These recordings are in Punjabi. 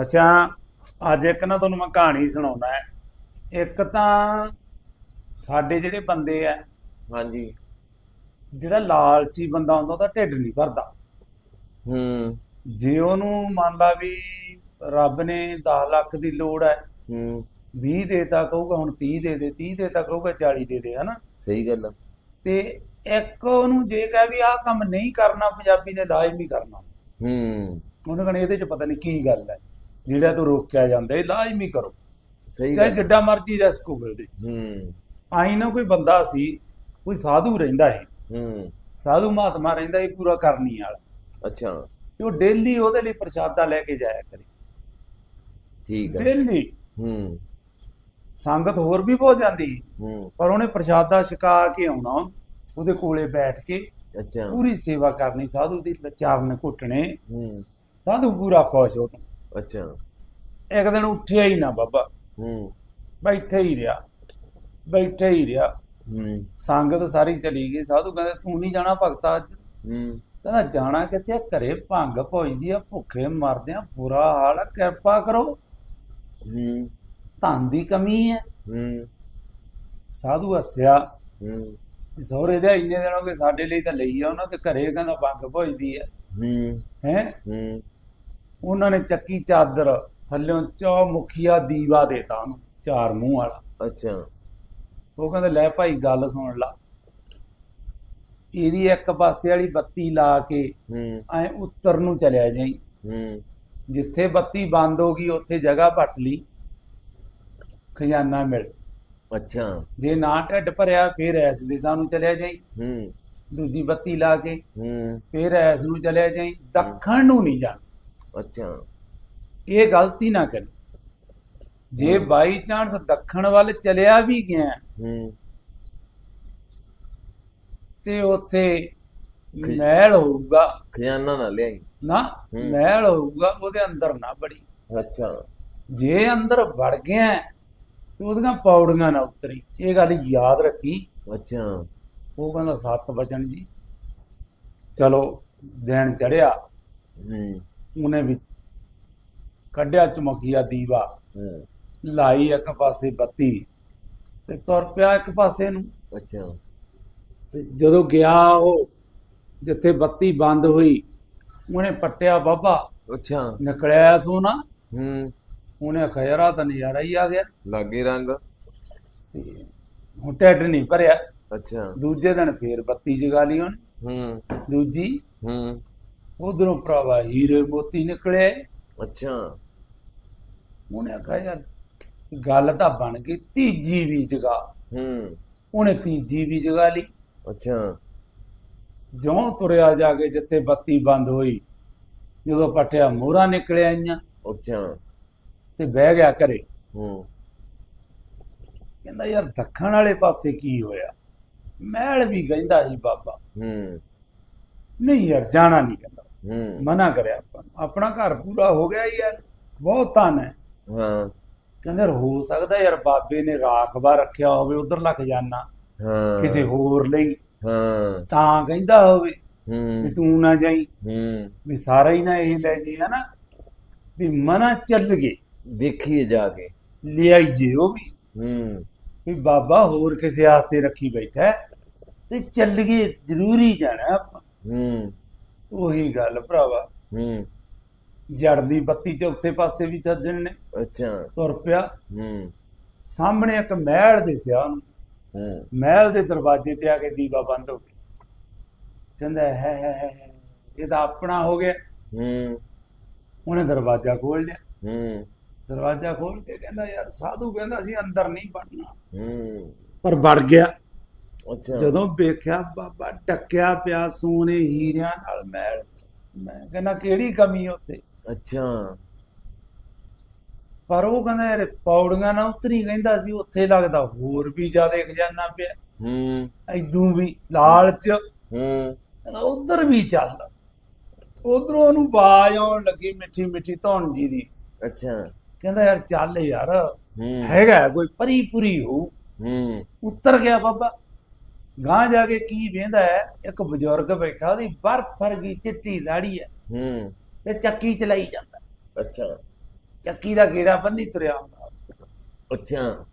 ਅੱਛਾ ਅੱਜ ਇੱਕ ਨਾ ਤੁਹਾਨੂੰ ਮੈਂ ਕਹਾਣੀ ਸੁਣਾਉਣਾ ਹੈ। ਇੱਕ ਤਾਂ ਸਾਡੇ ਜਿਹੜੇ ਬੰਦੇ ਆ ਹਾਂਜੀ। ਜਿਹੜਾ ਲਾਲਚੀ ਬੰਦਾ ਹੁੰਦਾ ਉਹਦਾ ਢਿੱਡ ਨਹੀਂ ਭਰਦਾ। ਹੂੰ। ਜੇ ਉਹਨੂੰ ਮੰਨ ਲਾ ਵੀ ਰੱਬ ਨੇ 10 ਲੱਖ ਦੀ ਲੋੜ ਹੈ ਹੂੰ। 20 ਦੇਤਾ ਕਹੂਗਾ ਹੁਣ 30 ਦੇ ਦੇ 30 ਦੇਤਾ ਕਹੂਗਾ 40 ਦੇ ਦੇ ਹਨਾ? ਸਹੀ ਗੱਲ ਤੇ ਇੱਕ ਉਹਨੂੰ ਜੇ ਕਹੇ ਵੀ ਆਹ ਕੰਮ ਨਹੀਂ ਕਰਨਾ ਪੰਜਾਬੀ ਨੇ ਲਾਜ਼ਮੀ ਕਰਨਾ। ਹੂੰ। ਉਹਨੇ ਕਹਣਾ ਇਹਦੇ ਚ ਪਤਾ ਨਹੀਂ ਕੀ ਗੱਲ ਹੈ। ਜਿਹੜਾ ਤੋਂ ਰੋਕਿਆ ਜਾਂਦਾ ਇਹ ਲਾਜ਼ਮੀ ਕਰੋ। ਸਹੀ ਚਾਹੇ ਗੱਲ ਜਿੱਡਾ ਮਰਜ਼ੀ ਰਿਸਕ ਹੋਵੇ ਉਹਦੇ ਹੂੰ। ਆਈ ਨਾ ਕੋਈ ਬੰਦਾ ਸੀ ਕੋਈ ਸਾਧੂ ਰਹਿੰਦਾ ਸੀ। ਹੂੰ। ਸਾਧੂ ਮਹਾਤਮਾ ਰਹਿੰਦਾ ਸੀ ਪੂਰਾ ਕਰਨੀ ਵਾਲਾ। ਅੱਛਾ। ਤੇ ਉਹ ਡੇਲੀ ਉਹਦੇ ਲਈ ਪ੍ਰਸ਼ਾਦਾ ਲੈ ਕੇ ਜਾਇਆ ਕਰੇ। ਠੀਕ ਆ। ਡੇਲੀ। ਹੂੰ। ਸੰਗਤ ਹੋਰ ਵੀ ਬਹੁਤ ਜਾਂਦੀ ਹੂੰ। ਪਰ ਉਹਨੇ ਪ੍ਰਸ਼ਾਦਾ ਛਕਾ ਕੇ ਆਉਣਾ। ਉਹਦੇ ਕੋਲੇ ਬੈਠ ਕੇ ਅੱਛਾ। ਪੂਰੀ ਸੇਵਾ ਕਰਨੀ। ਸਾਧੂ ਦੀ ਚਰਨ ਘੁੱਟਣੇ। ਹੂੰ। ਸਾਧੂ ਪੂਰਾ ਖੁਸ਼ ਹੋ ਤੋਂ ਅੱਛਾ। ਇੱਕ ਦਿਨ ਉੱਠਿਆ ਹੀ ਨਾ ਬਾਬਾ। ਹੂੰ। ਬੈਠੇ ਹੀ ਰਿਹਾ। ਬੈਠੇ ਹੀ ਰਿਹਾ। ਹੂੰ। ਸੰਗਤ ਸਾਰੀ ਚਲੀ ਗਈ। ਸਾਧੂ ਕਹਿੰਦੇ ਤੂੰ ਨਹੀਂ ਜਾਣਾ ਭਗਤਾ ਅੱਜ? ਹੂੰ। ਕਹਿੰਦਾ ਜਾਣਾ ਕਿੱਥੇ ਆ? ਘਰੇ ਭੰਗ ਭੋਜਦੀ ਆ ਭੁੱਖੇ ਮਰਦੇ ਆ ਬੁਰਾ ਹਾਲ ਆ ਕਿਰਪਾ ਕਰੋ। ਹੂੰ। ਧਨ ਦੀ ਕਮੀ ਹੈ ਹੂੰ। ਸਾਧੂ ਹੱਸਿਆ। ਹੂੰ। ਵੀ ਸਹੁਰੇ ਦੇ ਇੰਨੇ ਦਿਨ ਹੋ ਗਏ ਸਾਡੇ ਲਈ ਤਾਂ ਲਈ ਆ ਉਹਨਾਂ ਦੇ ਘਰੇ ਕਹਿੰਦਾ ਭੰਗ ਭੋਜਦੀ ਹੈ ਹੂੰ। ਹੈ? ਹੂੰ। ਉਹਨਾਂ ਨੇ ਚੱਕੀ ਚਾਦਰ ਥੱਲਿਓਂ ਚੌ ਮੁਖੀਆ ਦੀਵਾ ਦੇਤਾ ਉਹਨੂੰ ਚਾਰ ਮੂੰਹ ਵਾਲਾ। ਅੱਛਾ। ਉਹ ਕਹਿੰਦਾ ਲੈ ਭਾਈ ਗੱਲ ਸੁਣ ਲਾ। ਇਹਦੀ ਇੱਕ ਪਾਸੇ ਵਾਲੀ ਬੱਤੀ ਲਾ ਕੇ ਹੂੰ। ਐ ਉੱਤਰ ਨੂੰ ਚਲਿਆ ਜਾਈ। ਹੂੰ। ਜਿੱਥੇ ਬੱਤੀ ਬੰਦ ਹੋ ਗਈ ਉੱਥੇ ਜਗ੍ਹਾ ਪੱਟ ਲਈ। ਖਜ਼ਾਨਾ ਮਿਲ ਅੱਛਾ। ਜੇ ਨਾ ਢਿੱਡ ਭਰਿਆ ਫਿਰ ਐਸ ਦਿਸ਼ਾ ਨੂੰ ਚਲਿਆ ਜਾਈ। ਹੂੰ। ਦੂਜੀ ਬੱਤੀ ਲਾ ਕੇ ਹੂੰ। ਫਿਰ ਐਸ ਨੂੰ ਚਲਿਆ ਜਾਈ। ਦੱਖਣ ਨੂੰ ਨਹੀਂ ਜਾਣਾ। ਅੱਛਾ। ਇਹ ਗਲਤੀ ਨਾ ਕਰੀ। ਜੇ ਬਾਈ ਚਾਂਸ ਦੱਖਣ ਵੱਲ ਚਲਿਆ ਵੀ ਗਿਆ ਹੂੰ। ਤੇ ਉੱਥੇ ਮਹਿਲ ਹੋਊਗਾ। ਖਜ਼ਾਨਾ ਨਾ ਲਿਆਈ। ਨਾ। ਮਹਿਲ ਹੋਊਗਾ ਉਹਦੇ ਅੰਦਰ ਨਾ ਬੜੀ ਅੱਛਾ। ਜੇ ਅੰਦਰ ਵੜ ਗਿਆ ਤੇ ਉਹਦੀਆਂ ਪੌੜੀਆਂ ਨਾ ਉਤਰੀ। ਇਹ ਗੱਲ ਯਾਦ ਰੱਖੀ। ਅੱਛਾ। ਉਹ ਕਹਿੰਦਾ ਸੱਤ ਬਚਨ ਜੀ। ਚਲੋ ਦਿਨ ਚੜਿਆ ਹੂੰ। ਉਹਨੇ ਵੀ ਕੱਢਿਆ ਚਮਕੀਆ ਦੀਵਾ। ਲਾਈ ਇੱਕ ਪਾਸੇ ਬੱਤੀ ਤੇ ਤੁਰ ਪਿਆ ਇੱਕ ਪਾਸੇ ਨੂੰ। ਅੱਛਾ। ਤੇ ਜਦੋਂ ਗਿਆ ਉਹ ਜਿੱਥੇ ਬੱਤੀ ਬੰਦ ਹੋਈ ਉਹਨੇ ਪੱਟਿਆ ਬਾਬਾ। ਅੱਛਾ। ਨਿਕਲਿਆ ਸੋਨਾ। ਹੂੰ। ਉਹਨੇ ਖੈਰਾ ਤਾਂ ਨਜ਼ਾਰਾ ਹੀ ਆ ਗਿਆ। ਲਾਗੇ ਰੰਗ। ਤੇ ਹੁਣ ਢਿੱਡ ਨਹੀਂ ਭਰਿਆ। ਅੱਛਾ। ਦੂਜੇ ਦਿਨ ਫੇਰ ਬੱਤੀ ਜਗਾ ਲਈ ਉਹਨੇ। ਹੂੰ। ਦੂਜੀ ਹੂੰ। ਉਧਰੋਂ ਭਰਾਵਾ ਹੀਰੇ ਮੋਤੀ ਨਿਕਲੇ ਅੱਛਾ। ਉਹਨੇ ਆਖਿਆ ਯਾਰ ਗੱਲ ਤਾਂ ਬਣ ਗਈ ਤੀਜੀ ਵੀ ਜਗਾ ਹੂੰ। ਉਹਨੇ ਤੀਜੀ ਵੀ ਜਗਾ ਲਈ। ਅੱਛਾ। ਜਿਉਂ ਤੁਰਿਆ ਜਾ ਕੇ ਜਿੱਥੇ ਬੱਤੀ ਬੰਦ ਹੋਈ ਜਦੋਂ ਪੱਟਿਆ ਮੋਹਰਾਂ ਨਿਕਲਿਆ ਆਈਆਂ। ਅੱਛਾ। ਤੇ ਬਹਿ ਗਿਆ ਘਰੇ। ਹੂੰ। ਕਹਿੰਦਾ ਯਾਰ ਦੱਖਣ ਵਾਲੇ ਪਾਸੇ ਕੀ ਹੋਇਆ? ਮਹਿਲ ਵੀ ਕਹਿੰਦਾ ਸੀ ਬਾਬਾ। ਹੂੰ। ਨਹੀਂ ਯਾਰ ਜਾਣਾ ਨਹੀਂ ਕਹਿੰਦਾ। ਹੂੰ। ਮਨਾ ਕਰਿਆ ਆਪਾਂ ਨੂੰ। ਆਪਣਾ ਘਰ ਪੂਰਾ ਹੋ ਗਿਆ ਯਾਰ ਬਹੁਤ ਧਨ ਹੈ। ਹਾਂ। ਕਹਿੰਦੇ ਹੋ ਸਕਦਾ ਯਾਰ ਬਾਬੇ ਨੇ ਰਾਖਵਾ ਰੱਖਿਆ ਹੋਵੇ ਉਧਰਲਾ ਖਜ਼ਾਨਾ ਹਾਂ। ਕਿਸੇ ਹੋਰ ਲਈ। ਹਾਂ। ਤਾਂ ਕਹਿੰਦਾ ਹੋਵੇ ਵੀ ਹੂੰ ਤੂੰ ਨਾ ਜਾਈ। ਹੂੰ। ਵੀ ਸਾਰਾ ਹੀ ਨਾ ਇਹ ਲੈ ਜੇ ਹਨਾ? ਵੀ ਮਨਾ ਚੱਲ ਗਏ। ਦੇਖੀਏ ਜਾ ਕੇ। ਲਿਆਈਏ ਉਹ ਵੀ। ਹੂੰ। ਵੀ ਬਾਬਾ ਹੋਰ ਕਿਸੇ ਆਸਤੇ ਰੱਖੀ ਬੈਠਾ ਤੇ ਚੱਲ ਗਏ ਜ਼ਰੂਰੀ ਜਾਣਾ ਆਪਾਂ। ਹੂੰ। ਉਹੀ ਗੱਲ ਭਰਾਵਾ। ਹੂੰ। ਜੜ ਦੀ ਬੱਤੀ ਚੌਥੇ ਪਾਸੇ ਵੀ ਸੱਜਣ ਨੇ। ਅੱਛਾ। ਤੁਰ ਪਿਆ। ਹੂੰ। ਸਾਹਮਣੇ ਇੱਕ ਮਹਿਲ ਦਿਸਿਆ ਉਹਨੂੰ। ਹੂੰ। ਮਹਿਲ ਦੇ ਦਰਵਾਜ਼ੇ ਤੇ ਆ ਕੇ ਦੀਵਾ ਬੰਦ ਹੋ ਗਿਆ। ਕਹਿੰਦਾ ਹੈ ਹੈ ਹੈ ਇਹ ਤਾਂ ਆਪਣਾ ਹੋ ਗਿਆ। ਹੂੰ। ਉਹਨੇ ਦਰਵਾਜ਼ਾ ਖੋਲ ਲਿਆ। ਹੂੰ। ਦਰਵਾਜ਼ਾ ਖੋਲ ਕੇ ਕਹਿੰਦਾ ਯਾਰ ਸਾਧੂ ਕਹਿੰਦਾ ਸੀ ਅੰਦਰ ਨਹੀਂ ਵੜਨਾ। ਹੂੰ। ਪਰ ਵੜ ਗਿਆ। ਜਦੋਂ ਵੇਖਿਆ ਬਾਬਾ ਟੱਕਿਆ ਪਿਆ ਸੋਨੇ ਹੀਰਿਆਂ ਨਾਲ ਮਹਿਲ ਮੈਂ ਕਹਿੰਦਾ ਕਿਹੜੀ ਕਮੀ ਉੱਥੇ? ਅੱਛਾ। ਪਰ ਉਹ ਕਹਿੰਦਾ ਯਾਰ ਪੌੜੀਆਂ ਨਾ ਉਤਰੀ ਕਹਿੰਦਾ ਸੀ ਉੱਥੇ ਲੱਗਦਾ ਹੋਰ ਵੀ ਜ਼ਿਆਦਾ ਖਜ਼ਾਨਾ ਪਿਆ। ਹੂੰ। ਐਦੂ ਵੀ ਲਾਲਚ। ਹੂੰ। ਉਧਰ ਵੀ ਚੱਲ। ਉਧਰੋਂ ਉਹਨੂੰ ਬਾਜ ਆਉਣ ਲੱਗੀ ਮਿੱਠੀ ਮਿੱਠੀ ਧੌਣ ਜੀ ਦੀ। ਅੱਛਾ। ਕਹਿੰਦਾ ਯਾਰ ਚੱਲ ਯਾਰ। ਹੈਗਾ ਕੋਈ ਪਰੀ ਪੁਰੀ ਹੋ ਹੂੰ। ਉੱਤਰ ਗਿਆ ਬਾਬਾ। ਗਾਂ ਜਾ ਕੇ ਕੀ ਵੇਂਦਾ ਹੈ? ਇੱਕ ਬਜ਼ੁਰਗ ਬੈਠਾ ਉਹਦੀ ਬਰਫ ਵਰਗੀ ਚਿੱਟੀ ਦਾੜੀ ਹੈ। ਹੂੰ। ਤੇ ਚੱਕੀ ਚਲਾਈ ਜਾਂਦਾ। ਅੱਛਾ। ਚੱਕੀ ਦਾ ਗੇੜਾ ਬੰਨੀ ਤੁਰਿਆ ਆਉਂਦਾ ਅੱਛਾ।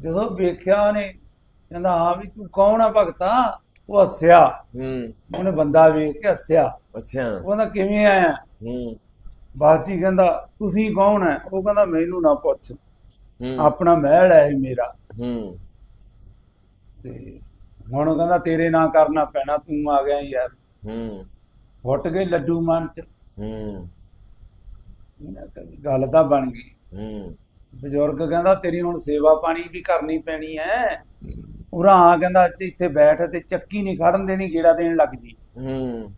ਜਦੋਂ ਵੇਖਿਆ ਉਹਨੇ ਕਹਿੰਦਾ ਹਾਂ ਵੀ ਤੂੰ ਕੌਣ ਆ ਭਗਤਾ? ਉਹ ਹੱਸਿਆ। ਹੂੰ। ਉਹਨੇ ਬੰਦਾ ਵੇਖ ਕੇ ਹੱਸਿਆ। ਅੱਛਾ। ਉਹ ਕਹਿੰਦਾ ਕਿਵੇਂ ਆਇਆ? ਹੂੰ। ਬਾਜੀ ਕਹਿੰਦਾ ਤੁਸੀਂ ਕੌਣ ਹੈ? ਉਹ ਕਹਿੰਦਾ ਮੈਨੂੰ ਨਾ ਪੁੱਛ। ਆਪਣਾ ਮਹਿਲ ਹੈ ਇਹ ਮੇਰਾ। ਹੂੰ। ਤੇ ਹੁਣ ਉਹ ਕਹਿੰਦਾ ਤੇਰੇ ਨਾਂ ਕਰਨਾ ਪੈਣਾ ਤੂੰ ਆ ਗਿਆ ਯਾਰ। ਹੂੰ। ਫੁੱਟ ਗਏ ਲੱਡੂ ਮਨ ਚ। ਹੂੰ। ਕਿਹਾ ਵੀ ਗੱਲ ਤਾਂ ਬਣ ਗਈ। ਹੂੰ। ਬਜ਼ੁਰਗ ਕਹਿੰਦਾ ਤੇਰੀ ਹੁਣ ਸੇਵਾ ਪਾਣੀ ਵੀ ਕਰਨੀ ਪੈਣੀ ਐ। ਉਰਾ ਆ ਕਹਿੰਦਾ ਇੱਥੇ- ਬੈਠ ਤੇ ਚੱਕੀ ਨਹੀਂ ਖੜਨ ਦੇਣੀ ਗੇੜਾ ਦੇਣ ਲੱਗ ਜੀ ਹੂੰ।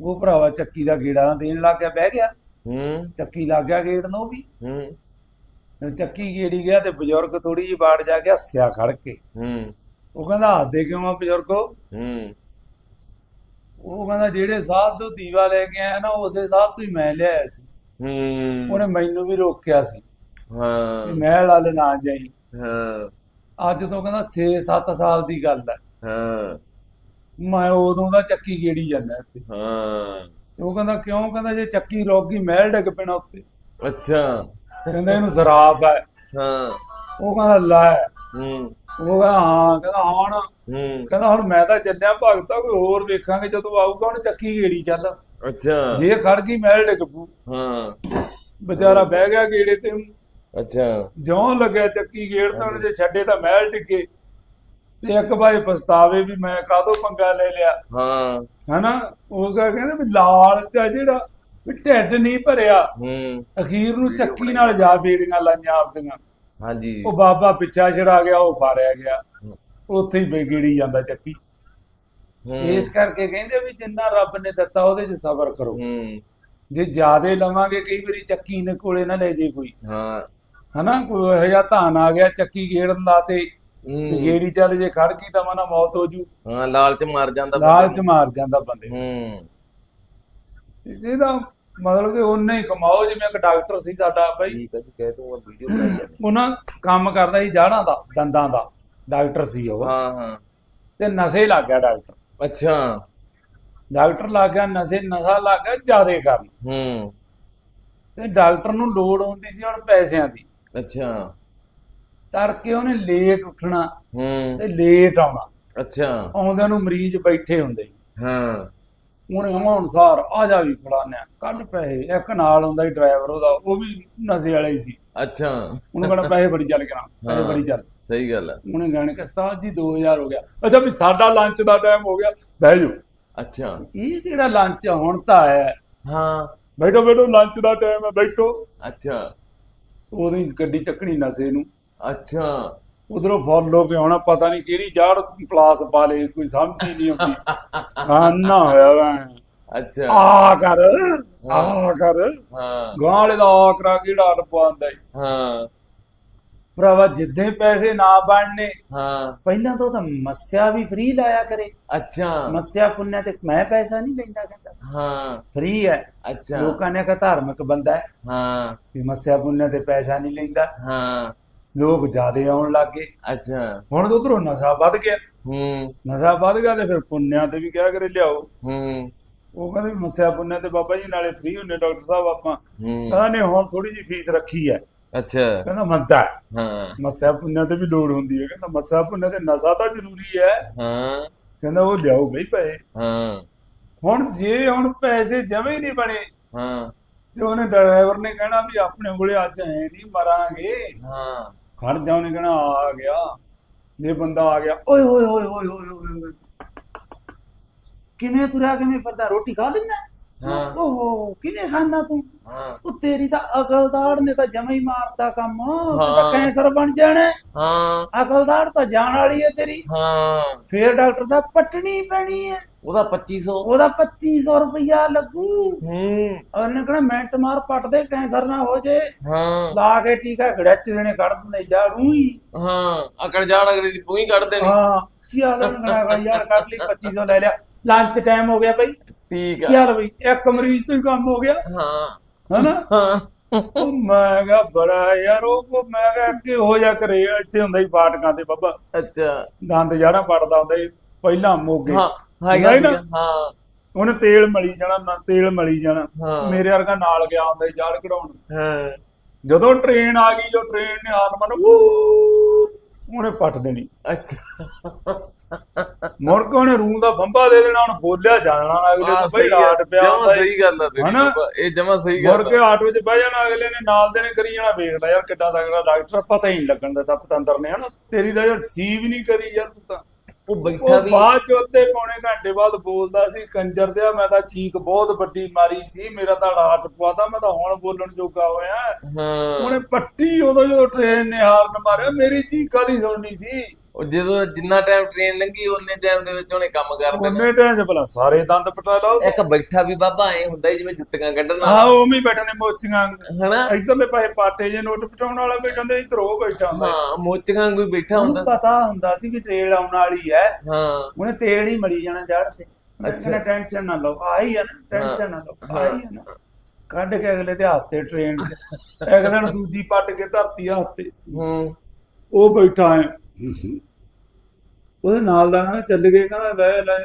ਉਹ ਭਰਾਵਾ ਚੱਕੀ ਦਾ ਗੇੜਾ ਦੇਣ ਲੱਗ ਗਿਆ ਬਹਿ ਗਿਆ। ਹੂੰ। ਚੱਕੀ ਲੱਗ ਗਿਆ ਗੇੜ ਨੂੰ ਉਹ ਵੀ। ਹੂੰ। ਚੱਕੀ ਗੇੜੀ ਗਿਆ ਤੇ ਬਜ਼ੁਰਗ ਥੋੜੀ ਜਿਹੀ ਬਾੜ ਜਾ ਕੇ ਹੱਸਿਆ ਖੜ ਕੇ। ਹੂੰ। ਉਹ ਕਹਿੰਦਾ ਹੱਸਦੇ ਕਿਉਂ ਆ ਬਜ਼ੁਰਗੋ? ਹੂੰ। ਉਹ ਕਹਿੰਦਾ ਜਿਹੜੇ ਸਾਹਿਬ ਤੋਂ ਦੀਵਾ ਲੈ ਕੇ ਆਇਆ ਨਾ ਉਸੇ ਸਾਹਿਬ ਤੋਂ ਹੀ ਮੈਂ ਲਿਆਇਆ ਸੀ। ਹੂੰ। ਉਹਨੇ ਮੈਨੂੰ ਵੀ ਰੋਕਿਆ ਸੀ ਹਾਂ। ਵੀ ਮਹਿਲ ਵਾਲੇ ਨਾ ਜਾਈ। ਹਾਂ। ਅੱਜ ਤੋਂ ਕਹਿੰਦਾ 6-7 ਸਾਲ ਦੀ ਗੱਲ ਹੈ। ਹਾਂ। ਮੈਂ ਉਦੋਂ ਦਾ ਚੱਕੀ ਗੇੜੀ ਜਾਂਦਾ ਇੱਥੇ। ਹਾਂ। ਉਹ ਕਹਿੰਦਾ ਕਿਉਂ? ਕਹਿੰਦਾ ਜੇ ਚੱਕੀ ਰੁਕ ਗਈ ਮਹਿਲ ਡਿੱਗ ਪੈਣਾ ਉੱਤੇ। ਅੱਛਾ। ਕਹਿੰਦਾ ਇਹਨੂੰ ਜ਼ਰਾਬ ਹੈ। ਹਾਂ। ਉਹ ਕਹਿੰਦਾ ਲੈ। ਹੂੰ। ਉਹ ਕਹਿੰਦਾ ਹਾਂ। ਕਹਿੰਦਾ ਹੁਣ ਹੂੰ। ਕਹਿੰਦਾ ਹੁਣ ਮੈਂ ਤਾਂ ਚੱਲਿਆ ਭਗਤਾ ਕੋਈ ਹੋਰ ਵੇਖਾਂਗੇ ਜਦੋਂ ਆਊਗਾ ਹੁਣ ਚੱਕੀ ਗੇੜੀ ਚੱਲ। ਅੱਛਾ। ਜੇ ਖੜ ਗਈ ਮਹਿਲ ਡਿੱਗ ਪੂ ਹਾਂ। ਵਿਚਾਰਾ ਬਹਿ ਗਿਆ ਗੇੜੇ ਤੇ। ਅੱਛਾ। ਜਿਉਂ ਲੱਗਿਆ ਚੱਕੀ ਗੇੜ ਤਾਂ ਉਹਨੇ ਜੇ ਛੱਡੇ ਤਾਂ ਮਹਿਲ ਡਿੱਗੇ। ਤੇ ਇੱਕ ਭਾਈ ਪਛਤਾਵੇ ਵੀ ਮੈਂ ਕਾਹਦੋਂ ਪੰਗਾ ਲੈ ਲਿਆ। ਹਾਂ। ਹਨਾ? ਉਹ ਕਹ ਕਹਿੰਦੇ ਵੀ ਲਾਲਚ ਆ ਜਿਹੜਾ ਢਿੱਡ ਨਹੀਂ ਭਰਿਆ। ਹੂੰ। ਅਖੀਰ ਨੂੰ ਚੱਕੀ ਨਾਲ ਜਾ ਬੇੜੀਆਂ ਲਾਈਆਂ ਆਪਦੀਆਂ। ਹਾਂਜੀ। ਉਹ ਬਾਬਾ ਪਿੱਛਾ ਛੜਾ ਗਿਆ ਉਹ ਫਾੜਿਆ ਗਿਆ। ਉੱਥੇ ਹੀ ਬੇਗੜੀ ਜਾਂਦਾ ਚੱਕੀ। ਇਸ ਕਰਕੇ ਕਹਿੰਦੇ ਵੀ ਜਿੰਨਾ ਰੱਬ ਨੇ ਦਿੱਤਾ ਉਹਦੇ 'ਚ ਸਬਰ ਕਰੋ। ਹੂੰ। ਜੇ ਜ਼ਿਆਦੇ ਲਵਾਂਗੇ ਕਈ ਵਾਰੀ ਚੱਕੀ ਨੇ ਕੋਲੇ ਨਾ ਲੈ ਜੇ ਕੋਈ। ਹਾਂ। ਹਨਾ ਕੋਈ ਇਹੋ ਜਿਹਾ ਧਾਨ ਆ ਗਿਆ ਚੱਕੀ ਗੇੜਨ ਦਾ ਤੇ ਹੂੰ। ਗੇੜੀ ਚੱਲ ਜੇ ਖੜ ਗਈ ਤਾਂ ਮਨਾ ਮੌਤ ਹੋ ਜੂ। ਹਾਂ ਲਾਲਚ ਮਾਰ ਜਾਂਦਾ ਲਾਲਚ ਮਾਰ ਜਾਂਦਾ ਬੰਦੇ। ਹੂੰ। ਇਹਦਾ ਮਤਲਬ ਕਿ ਉਹਨੇ ਹੀ ਕਮਾਓ ਜਿਵੇਂ ਇੱਕ ਡਾਕਟਰ ਸੀ ਸਾਡਾ ਬਾਈ। ਠੀਕ ਹੈ ਜੀ ਕਹਿ ਦੂੰਗਾ ਵੀਡੀਓ ਬਣਾਈ ਜਾਂਦੇ ਉਹਨਾਂ ਕੰਮ ਕਰਦਾ ਸੀ ਜਾੜਾਂ ਦਾ ਦੰਦਾਂ ਦਾ ਡਾਕਟਰ ਸੀ ਉਹ। ਹਾਂ ਹਾਂ। ਤੇ ਨਸ਼ੇ ਲੱਗ ਗਿਆ ਡਾਕਟਰ। ਅੱਛਾ। ਡਾਕਟਰ ਲੱਗ ਗਿਆ ਨਸ਼ੇ ਨਸ਼ਾ ਲੱਗ ਗਿਆ ਜ਼ਿਆਦੇ ਕਰਨ। ਹੂੰ। ਤੇ ਡਾਕਟਰ ਨੂੰ ਲੋੜ ਹੁੰਦੀ ਸੀ ਹੁਣ ਪੈਸਿਆਂ ਦੀ। ਅੱਛਾ। ਤੜਕੇ ਉਹਨੇ ਲੇਟ ਉੱਠਣਾ ਹੂੰ। ਤੇ ਲੇਟ ਆਉਣਾ। ਅੱਛਾ। ਆਉਂਦਿਆਂ ਨੂੰ ਮਰੀਜ਼ ਬੈਠੇ ਹੁੰਦੇ। ਹਾਂ। ਉਹਨੇ ਆਉਣ ਸਾਰ ਆ ਜਾ ਵੀ ਫਲਾਨਿਆ ਕੱਢ ਪੈਸੇ ਇੱਕ ਨਾਲ ਹੁੰਦਾ ਸੀ ਡਰਾਈਵਰ ਉਹਦਾ ਉਹ ਵੀ ਨਸ਼ੇ ਵਾਲਾ ਹੀ ਸੀ। ਅੱਛਾ। ਉਹਨੂੰ ਕਹਿੰਦਾ ਪੈਸੇ ਬੜੀ ਚੱਲ ਗਿਆ ਪੈਸੇ ਹਾਂ। ਬੜੀ ਚੱਲ। ਸਹੀ ਗੱਲ ਹੈ ਉਹਨੇ ਕਹਿਣਾ ਕਿ ਉਸਤਾਦ ਜੀ 2000 ਹੋ ਗਿਆ। ਅੱਛਾ ਵੀ ਸਾਡਾ ਲੰਚ ਦਾ ਟਾਈਮ ਹੋ ਗਿਆ ਬਹਿ ਜਾਓ। ਅੱਛਾ। ਇਹ ਕਿਹੜਾ ਲੰਚ ਹੁਣ ਤਾਂ ਆਇਆ ਹੈ। ਹਾਂ। ਬੈਠੋ ਬੈਠੋ ਲੰਚ ਦਾ ਟਾਈਮ ਹੈ ਬੈਠੋ। ਅੱਛਾ। ਉਹਦੀ ਗੱਡੀ ਚੱਕਣੀ ਨਸੇ ਨੂੰ। ਅੱਛਾ। ਉਧਰੋਂ ਫੋਲੋ ਕੇ ਆਉਣਾ ਪਤਾ ਨਹੀਂ ਕਿਹੜੀ ਜਾੜ ਪਲਾਸ ਪਾ ਲੇ ਕੋਈ ਸਮਝ ਹੀ ਨਹੀਂ ਆਉਂਦੀ। ਆਨਾ ਹੋਇਆ ਵਾ। ਅੱਛਾ। ਆ ਕਰ ਆ ਕਰ। ਹਾਂ। ਗਾਂ ਵਾਲੇ ਦਾ ਆ ਕਰਾ ਕਿਹੜਾ ਰਪਾਉਂਦਾ ਹਾਂ। ਭਰਾਵਾ ਜਿੱਦੇ ਪੈਸੇ ਨਾ ਬਣਨੇ ਹਾਂ। ਪਹਿਲਾਂ ਤਾਂ ਤਾਂ ਮੱਸਿਆ ਵੀ ਫ੍ਰੀ ਲਾਇਆ ਕਰੇ। ਅੱਛਾ। ਮੱਸਿਆ ਪੁੰਨਿਆ ਤੇ ਮੈਂ ਪੈਸਾ ਨਹੀਂ ਲੈਂਦਾ ਕਹਿੰਦਾ। ਹਾਂ। ਫ੍ਰੀ ਹੈ। ਅੱਛਾ। ਲੋਕਾਂ ਨੇ ਕਹਾ ਧਾਰਮਿਕ ਬੰਦਾ ਹੈ। ਹਾਂ। ਵੀ ਮੱਸਿਆ ਪੁੰਨਿਆ ਤੇ ਪੈਸਾ ਨਹੀਂ ਲੈਂਦਾ। ਹਾਂ। ਲੋਕ ਜ਼ਿਆਦੇ ਆਉਣ ਲੱਗੇ ਅੱਛਾ। ਹੁਣ ਉਧਰੋਂ ਨਸ਼ਾ ਵੱਧ ਗਿਆ। ਹੂੰ। ਨਸ਼ਾ ਵੱਧ ਗਿਆ ਤੇ ਫਿਰ ਪੁੰਨਿਆ ਤੇ ਵੀ ਕਿਹਾ ਕਰੇ ਲਿਆਓ। ਹੂੰ। ਉਹ ਕਹਿੰਦੇ ਵੀ ਮੱਸਿਆ ਪੁੰਨਿਆ ਤੇ ਬਾਬਾ ਜੀ ਨਾਲੇ ਫ੍ਰੀ ਹੁੰਨੇ ਡਾਕਟਰ ਸਾਹਿਬ ਆਪਾਂ। ਕਹਿੰਦਾ ਨੇ ਹੁਣ ਥੋੜੀ ਜੀ ਫੀਸ ਰੱਖੀ ਹੈ। ਅੱਛਾ। ਕਹਿੰਦਾ ਮੰਦਾ ਹੈ। ਮੱਸਿਆ ਪੁੰਨਿਆ ਤੇ ਵੀ ਲੋੜ ਹੁੰਦੀ ਹੈ। ਕਹਿੰਦਾ ਮੱਸਿਆ ਪੁੰਨਿਆ ਤੇ ਨਸ਼ਾ ਤਾਂ ਜ਼ਰੂਰੀ ਹੈ। ਹਾਂ। ਕਹਿੰਦਾ ਉਹ ਲਿਆਓ ਬਈ ਪੈਸੇ। ਹਾਂ। ਹੁਣ ਜੇ ਹੁਣ ਪੈਸੇ ਜਮੇ ਹੀ ਨਹੀਂ ਬਣੇ ਹਾਂ। ਤੇ ਉਹਨੇ ਡਰਾਈਵਰ ਨੇ ਕਹਿਣਾ ਵੀ ਆਪਣੇ ਕੋਲੇ ਅੱਜ ਹੈ ਨਹੀਂ ਮਰਾਂਗੇ। ਹਾਂ। ਖੜ ਜਾ, ਉਹਨੇ ਕਹਿਣਾ, ਆ ਗਿਆ। ਜੇ ਬੰਦਾ ਆ ਗਿਆ। ਓਏ ਹੋਏ ਹੋਏ ਹੋਏ ਹੋਏ ਹੋਏ ਹੋਏ ਕਿਵੇਂ ਤੁਰਿਆ, ਕਿਵੇਂ ਫਿਰਦਾ? ਰੋਟੀ ਖਾ ਲੈਂਦਾ? ਹਾਂ। ਓਹੋ ਕਿਵੇਂ ਖਾਣਾ ਤੂੰ? ਹਾਂ। ਉਹ ਤੇਰੀ ਤਾਂ ਅਕਲਦਾੜ ਨੇ ਤਾਂ ਜਮਾ ਹੀ ਮਾਰਤਾ ਕੰਮ। ਤੇ। ਕੈਂਸਰ ਬਣ ਜਾਣਾ। ਹੈ। ਅਕਲਦਾੜ ਤਾਂ ਜਾਣ ਵਾਲੀ ਹੈ ਤੇਰੀ। ਹਾਂ। ਫੇਰ ਡਾਕਟਰ ਸਾਹਿਬ ਪੱਟਣੀ ਪੈਣੀ ਹੈ। ਉਹਦਾ 2500 ਉਹਦਾ 2500 ਰੁਪਇਆ ਲੱਗੂ। ਹੂੰ। ਉਹਨੇ ਕਹਣਾ ਮਿੰਟ ਮਾਰ ਪੱਟ ਦੇ ਕੈਂਸਰ ਨਾ ਹੋ ਜੇ। ਹਾਂ। ਲਾ ਕੇ ਟੀਕਾ ਗੜਚ ਦੇਣੇ ਕੱਢ ਦਿੰਦੇ ਜਾੜੂ ਹੀ। ਹਾਂ। ਅਕੜ ਜਾੜ ਅਗਲੀ ਦੀ ਪੂਈ ਕੱਢ ਦੇਣੀ। ਹਾਂ। ਕੀ ਹਾਲ ਹੈ ਯਾਰ ਕੱਢ ਲਈ 2500 ਲੈ ਲਿਆ। ਲੰਚ ਟਾਈਮ ਹੋ ਗਿਆ ਬਈ। ਠੀਕ ਆ। ਹਾਲ ਬਈ? ਇੱਕ ਮਰੀਜ਼ ਤੋਂ ਹੀ ਕੰਮ ਹੋ ਗਿਆ। ਹਾਂ। ਹਨਾ? ਹਾਂ। ਉਹ ਮੈਂ ਕਿਹਾ ਬੜਾ ਯਾਰ ਉਹ ਮੈਂ ਕਿਹਾ ਕਿ ਹੋ ਜਾ ਕਰੇ ਇੱਥੇ ਹੁੰਦਾ ਹੀ ਫਾਟਕਾਂ ਤੇ ਬਾਬਾ। ਅੱਛਾ। ਦੰਦ ਜਾੜਾ ਪੜਦਾ ਹੁੰਦਾ ਸੀ ਪਹਿਲਾਂ ਮੋਗੇ। ਹਾਂ ਹੈਗਾ ਨਹੀਂ ਨਾ? ਸੀਗਾ, ਹਾਂ। ਉਹਨੇ ਤੇਲ ਮਲੀ ਜਾਣਾ ਨਾ ਤੇਲ ਮਲੀ ਜਾਣਾ। ਹਾਂ। ਮੇਰੇ ਵਰਗਾ ਨਾਲ ਗਿਆ ਹੁੰਦਾ ਸੀ ਜਾਲ ਕਢਾਉਣ। ਹਾਂ। ਜਦੋਂ ਟ੍ਰੇਨ ਆ ਗਈ ਜੋ ਟ੍ਰੇਨ ਨੇ ਹਾਰਨ ਮਾਰ ਉਹਨੇ ਪੱਟ ਦੇਣੀ। ਅੱਛਾ। ਮੁੜ ਕੇ ਉਹਨੇ ਰੂੰ ਦਾ ਬੰਬਾ ਦੇ ਦੇਣਾ ਉਹਨੂੰ ਬੋਲਿਆ ਜਾਣਾ ਅਗਲੇ ਤੋਂ ਬਈ ਸਹੀ ਆ। ਰਾਤ ਪਿਆ ਜਮਾ ਹੁੰਦਾ ਸੀ। ਸਹੀ ਗੱਲ ਆ ਤੇਰੀ ਇਹ ਜਮਾ ਸਹੀ ਮੁੜ ਗੱਲ ਕੇ ਆ। ਆਟੋ 'ਚ ਬਹਿ ਜਾਣਾ ਅਗਲੇ ਨੇ ਨਾਲ ਦੇ ਨੇ ਕਰੀ ਜਾਣਾ ਵੇਖ ਲੈ ਯਾਰ ਕਿੱਡਾ ਤਗੜਾ ਡਾਕਟਰ ਪਤਾ ਹੀ ਨਹੀਂ ਲੱਗਣ ਦਿੱਤਾ ਪਤੰਦਰ ਨੇ ਹਨਾ? ਤੇਰੀ ਤਾਂ ਯਾਰ ਸੀਵ ਨਹੀਂ ਕਰੀ ਯਾਰ ਤੂੰ ਤਾਂ। ਉਹ ਬੈਠਾ ਉਹ ਵੀ ਬਾਅਦ ਚ ਉੱਤੇ ਪੌਣੇ ਘੰਟੇ ਬਾਅਦ ਬੋਲਦਾ ਸੀ ਕੰਜਰ ਦਿਆ ਮੈਂ ਤਾਂ ਚੀਕ ਬਹੁਤ ਵੱਡੀ ਮਾਰੀ ਸੀ ਮੇਰਾ ਤਾਂ ਰਾਤ ਪਵਾਤਾ ਮੈਂ ਤਾਂ ਹੁਣ ਬੋਲਣ ਜੋਗਾ ਹੋਇਆ। ਹਾਂ। ਉਹਨੇ ਪੱਟੀ ਉਦੋਂ ਜਦੋਂ ਟ੍ਰੇਨ ਨੇ ਹਾਰਨ ਮਾਰਿਆ ਮੇਰੀ ਚੀਕ ਕਾਦੀ ਸੁਣਨੀ ਸੀ। ਉਹ ਜਦੋਂ ਜਿੰਨਾ ਟਾਈਮ ਟ੍ਰੇਨ ਲੰਘੀ ਉਹਨੇ ਟਾਈਮ ਦੇ ਵਿੱਚ ਉਹਨੇ ਕੰਮ ਕਰ ਦੇਣਾ। ਉਹਨੇ ਟਾਈਮ ਚ ਭਲਾ ਸਾਰੇ ਦੰਦ ਪਟਾ ਲਾਓ। ਇੱਕ ਬੈਠਾ ਵੀ ਬਾਬਾ ਐ ਹੁੰਦਾ ਜਿਵੇਂ ਜੁੱਤੀਆਂ ਕੱਢਣ ਆਹ ਉਹ ਵੀ ਬੈਠੇ ਨੇ ਮੋਚੀਆਂ। ਹਨਾ? ਇਧਰਲੇ ਪਾਸੇ ਪਾਟੇ ਜੇ ਨੋਟ ਪਟਾਉਣ ਵਾਲਾ ਬੈਠਾ ਹੁੰਦਾ ਇਧਰ ਬੈਠਾ ਹੁੰਦਾ। ਹਾਂ ਮੋਚੀਆਂ ਕੋਈ ਬੈਠਾ ਹੁੰਦਾ। ਪਤਾ ਹੁੰਦਾ ਸੀ ਕਿ ਟ੍ਰੇਨ ਆਉਣ ਵਾਲੀ ਹੈ। ਹਾਂ। ਉਹਨੇ ਤੇਲ ਹੀ ਮਰੀ ਜਾਣਾ ਜੜ ਤੇ। ਅੱਛਾ। ਕਹਿੰਦਾ ਟੈਨਸ਼ਨ ਨਾ ਲਓ ਆਈ ਆ ਨਾ ਟੈਨਸ਼ਨ ਨਾ ਲਓ ਆਈ ਆ ਨਾ। ਕੱਢ ਕੇ ਅਗਲੇ ਦੇ ਹੱਥ ਤੇ ਟ੍ਰੇਨ ਇੱਕ ਦਿਨ ਦੂਜੀ ਪੱਟ ਕੇ ਧਰਤੀ ਹੱਥ ਤੇ। ਹੂੰ। ਉਹ ਬੈਠਾ ਹੈ ਉਹਦੇ ਨਾਲ ਦਾ ਕਹਿੰਦਾ ਚੱਲ ਗਏ ਕਹਿੰਦਾ ਲੈ ਲੈ।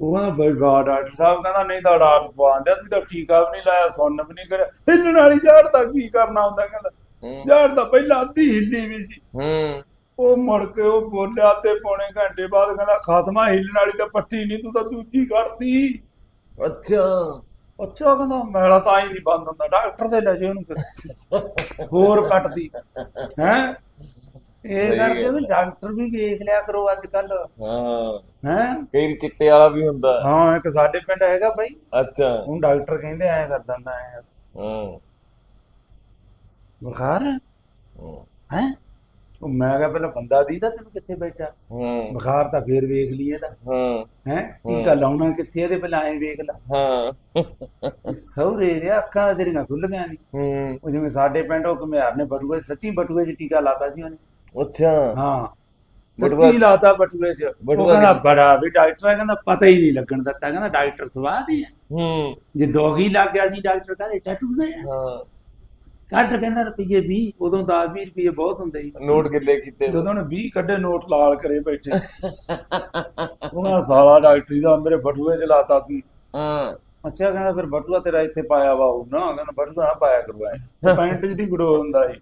ਉਹ ਕਹਿੰਦਾ ਬਈ ਵਾਹ ਡਾਕਟਰ ਸਾਹਿਬ ਕਹਿੰਦਾ ਨਹੀਂ ਤਾਂ ਰਾਤ ਪਵਾਉਂਦਾ ਤੁਸੀਂ ਤਾਂ ਟੀਕਾ ਵੀ ਨਹੀਂ ਲਾਇਆ ਸੁੰਨ ਵੀ ਨਹੀਂ ਕਰਿਆ। ਹਿੱਲਣ ਵਾਲੀ ਜੜ ਦਾ ਕੀ ਕਰਨਾ ਹੁੰਦਾ ਕਹਿੰਦਾ। ਜੜ ਦਾ ਪਹਿਲਾਂ ਅੱਧੀ ਹਿੱਲੀ ਵੀ ਸੀ। ਹੂੰ। ਉਹ ਮੁੜ ਕੇ ਉਹ ਬੋਲਿਆ ਤੇ ਪੌਣੇ ਘੰਟੇ ਬਾਅਦ ਕਹਿੰਦਾ ਖਾਤਮਾ ਹਿੱਲਣ ਵਾਲੀ ਤਾਂ ਪੱਟੀ ਨਹੀਂ ਤੂੰ ਤਾਂ ਦੂਜੀ ਕਰਤੀ। ਅੱਛਾ। ਅੱਛਾ ਕਹਿੰਦਾ ਮੇਲਾ ਤਾਂ ਹੀ ਨਹੀਂ ਬੰਦ ਹੁੰਦਾ ਡਾਕਟਰ ਦੇ ਲੈ ਜੇ ਉਹਨੂੰ ਹੋਰ ਕੱਟਦੀ। ਹੈ? ਇਹ ਕਰਕੇ ਵੀ ਡਾਕਟਰ ਵੀ ਵੇਖ ਲਿਆ ਕਰੋ ਅੱਜ ਕੱਲ ਹਾਂ। ਹੈ? ਕਈ ਚਿੱਟੇ ਵਾਲਾ ਵੀ ਹੁੰਦਾ। ਹਾਂ ਇੱਕ ਸਾਡੇ ਪਿੰਡ ਹੈਗਾ ਬਾਈ। ਅੱਛਾ। ਹੁਣ ਡਾਕਟਰ ਕਹਿੰਦੇ ਐ ਕਰ ਦਿੰਦਾ ਐ। ਹੂੰ। ਬੁਖਾਰ ਹੈ? ਹੂੰ। ਉਹ ਮੈਂ ਕਿਹਾ ਪਹਿਲਾਂ ਬੰਦਾ ਦੀ ਤਾਂ ਤੈਨੂੰ ਕਿੱਥੇ ਬੈਠਾ? ਹੂੰ। ਬੁਖਾਰ ਤਾਂ ਫੇਰ ਵੇਖ ਲਈਏ ਤਾਂ। ਹੂੰ। ਹੈ? ਟੀਕਾ ਲਾਉਣਾ ਕਿੱਥੇ ਇਹਦੇ ਪਹਿਲਾਂ ਐ ਵੇਖ ਲੈ। ਹਾਂ। ਸਹੁਰੇ ਦੇ ਅੱਖਾਂ ਤੇਰੀਆਂ ਖੁੱਲ ਗਈਆਂ ਨਹੀਂ ਹੂੰ। ਉਹ ਜਿਵੇਂ ਸਾਡੇ ਪਿੰਡ ਉਹ ਘੁਮਿਆਰ ਨੇ ਬਟੂਏ ਸੱਚੀ ਬਟੂਏ 'ਚ ਟੀਕਾ ਲਾਤਾ ਸੀ ਉਹਨੇ। ਅੱਛਾ ਹਾਂ। ਬਟੂਆ- ਸੱਚੀ ਲਾਤਾ ਬਟੂਏ 'ਚ? ਉਹ ਬਟੂਆ ਕਹਿੰਦਾ? ਬੜਾ ਵੀ ਡਾਕਟਰ ਆ ਕਹਿੰਦਾ ਪਤਾ ਹੀ ਨਹੀਂ ਲੱਗਣ ਦਿੱਤਾ ਕਹਿੰਦਾ ਡਾਕਟਰ ਸਵਾਦ ਹੀ ਹੈ। ਹੂੰ। ਜੇ ਦੋਗੀ ਲੱਗ ਗਿਆ ਸੀ ਡਾਕਟਰ ਕਹਿੰਦੇ ਟੈਟੂ ਦਾ ਹੈ ਹਾਂ। ਕੱਢ ਕਹਿੰਦਾ ਰੁਪਈਏ 20 ਉਦੋਂ 10 20 ਰੁਪਈਏ ਬਹੁਤ ਹੁੰਦੇ ਸੀ। ਨੋਟ ਕਿੱਲੇ ਕੀਤੇ। ਜਦੋਂ ਉਹਨੇ 20 ਕੱਢੇ ਨੋਟ ਲਾਲ ਕਰੇ ਬੈਠੇ। ਉਹਨਾਂ ਸਾਲਾ ਡਾਕਟਰੀ ਦਾ ਮੇਰੇ ਬਟੂਏ 'ਚ ਲਾਤਾ ਤੂੰ ਹਾਂ। ਅੱਛਾ ਕਹਿੰਦਾ ਫਿਰ ਬਟੂਆ ਤੇਰਾ ਇੱਥੇ ਪਾਇਆ ਵਾ ਉਹ ਨਾ ਕਹਿੰਦਾ ਬਟੂਆ ਨਾ ਪਾਇਆ ਕਰਵਾਏ ਪੈਂਟ 'ਚ ਗੜੋ ਹੁੰਦਾ ਸੀ।